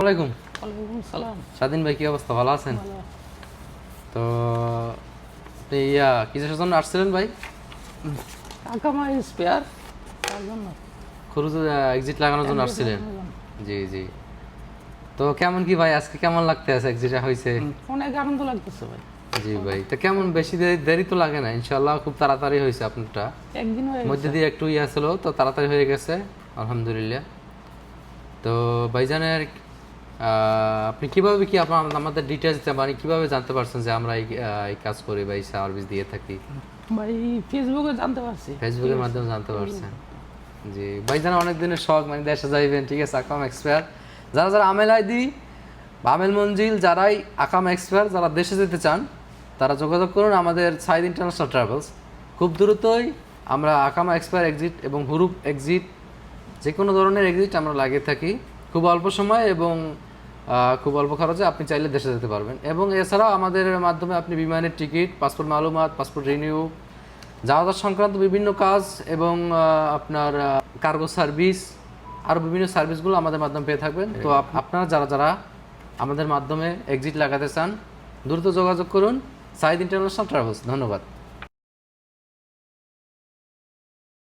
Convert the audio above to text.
সালাম স্বাধীন ভাই কি অবস্থা? ভালো আছেন? তো আপনি ইয়া কিসের জন্য আসছিলেন ভাই? আকামা স্পেয়ার তার জন্য। খরুজ এক্সিট লাগানোর জন্য আসছিলেন? জি জি। তো কেমন কি ভাই? আজকে কেমন লাগতে আছে এক্সিট হয়েছে অনেক আনন্দ লাগতেছে ভাই। জি ভাই তো কেমন? বেশি দেরি তো লাগে না। ইনশাল্লাহ খুব তাড়াতাড়ি হয়েছে আপনারটা। একদিন মধ্যে দিয়ে একটু ইয়া ছিল তো তাড়াতাড়ি হয়ে গেছে আলহামদুলিল্লাহ। তো ভাইজানের আপনি কীভাবে কি আপনার আমাদের ডিটেলস মানে কীভাবে জানতে পারছেন যে আমরা এই কাজ করি বা এই সার্ভিস দিয়ে থাকি? ভাই ফেসবুকে জানতে পারছি। ফেসবুকের মাধ্যমে জানতে পারছেন। জি ভাইজান অনেক দিনের শখ মানে দেশে যাইবেন ঠিক আছে আকাম এক্সপায়ার যারা যারা আমেল আইদি বা আমেল মঞ্জিল যারাই আকাম এক্সপায়ার যারা দেশে যেতে চান তারা যোগাযোগ করুন আমাদের সাইদ ইন্টারন্যাশনাল ট্রাভেলস খুব দ্রুতই আমরা আকামা এক্সপায়ার এক্সিট এবং হুরুপ এক্সিট যে কোনো ধরনের এক্সিট আমরা লাগিয়ে থাকি। খুব অল্প সময় এবং খুব অল্প খরচে আপনি চাইলে দেশে যেতে পারবেন। এবং এছাড়াও আমাদের মাধ্যমে আপনি বিমানের টিকিট, পাসপোর্ট মালুমাত, পাসপোর্ট রিনিউ যাওয়া সংক্রান্ত বিভিন্ন কাজ এবং আপনার কার্গো সার্ভিস আরও বিভিন্ন সার্ভিসগুলো আমাদের মাধ্যমে পেয়ে থাকবেন। তো আপ- আপনারা যারা যারা আমাদের মাধ্যমে এক্সিট লাগাতে চান, দ্রুত যোগাযোগ করুন। সাইদ ইন্টারন্যাশনাল ট্রাভেলস, ধন্যবাদ।